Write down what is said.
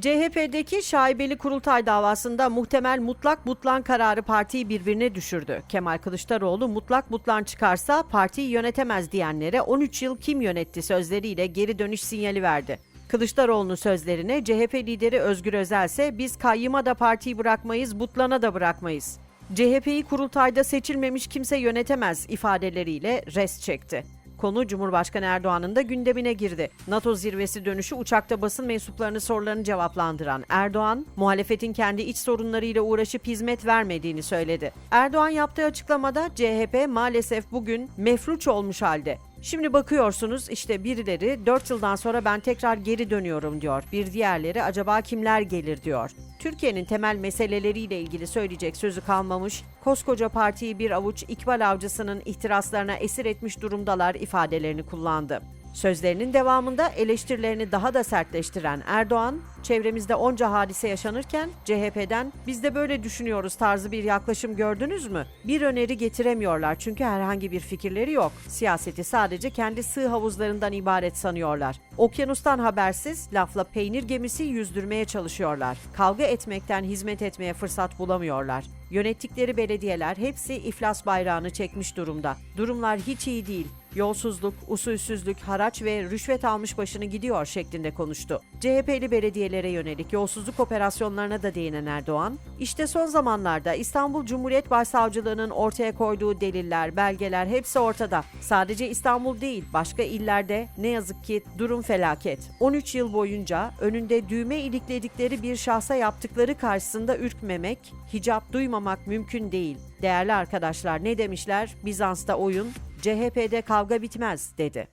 CHP'deki şaibeli kurultay davasında muhtemel mutlak butlan kararı partiyi birbirine düşürdü. Kemal Kılıçdaroğlu mutlak butlan çıkarsa partiyi yönetemez diyenlere 13 yıl kim yönetti sözleriyle geri dönüş sinyali verdi. Kılıçdaroğlu'nun sözlerine CHP lideri Özgür Özel ise biz kayyıma da partiyi bırakmayız, butlana da bırakmayız. CHP'yi kurultayda seçilmemiş kimse yönetemez ifadeleriyle res çekti. Konu Cumhurbaşkanı Erdoğan'ın da gündemine girdi. NATO zirvesi dönüşü uçakta basın mensuplarının sorularını cevaplandıran Erdoğan, muhalefetin kendi iç sorunlarıyla uğraşıp hizmet vermediğini söyledi. Erdoğan yaptığı açıklamada CHP maalesef bugün mefluç olmuş halde. Şimdi bakıyorsunuz işte birileri 4 yıldan sonra ben tekrar geri dönüyorum diyor. Bir diğerleri acaba kimler gelir diyor. Türkiye'nin temel meseleleriyle ilgili söyleyecek sözü kalmamış, koskoca partiyi bir avuç İkbal avcısının ihtiraslarına esir etmiş durumdalar ifadelerini kullandı. Sözlerinin devamında eleştirilerini daha da sertleştiren Erdoğan, çevremizde onca hadise yaşanırken CHP'den biz de böyle düşünüyoruz tarzı bir yaklaşım gördünüz mü? Bir öneri getiremiyorlar çünkü herhangi bir fikirleri yok. Siyaseti sadece kendi sığ havuzlarından ibaret sanıyorlar. Okyanustan habersiz lafla peynir gemisi yüzdürmeye çalışıyorlar. Kavga etmekten hizmet etmeye fırsat bulamıyorlar. Yönettikleri belediyeler hepsi iflas bayrağını çekmiş durumda. Durumlar hiç iyi değil. Yolsuzluk, usulsüzlük, haraç ve rüşvet almış başını gidiyor şeklinde konuştu. CHP'li belediyelere yönelik yolsuzluk operasyonlarına da değinen Erdoğan, işte son zamanlarda İstanbul Cumhuriyet Başsavcılığı'nın ortaya koyduğu deliller, belgeler hepsi ortada. Sadece İstanbul değil, başka illerde ne yazık ki durum felaket. 13 yıl boyunca önünde düğme ilikledikleri bir şahsa yaptıkları karşısında ürkmemek, hicap duymamak mümkün değil. Değerli arkadaşlar ne demişler? Bizans'ta oyun, CHP'de kavga bitmez dedi.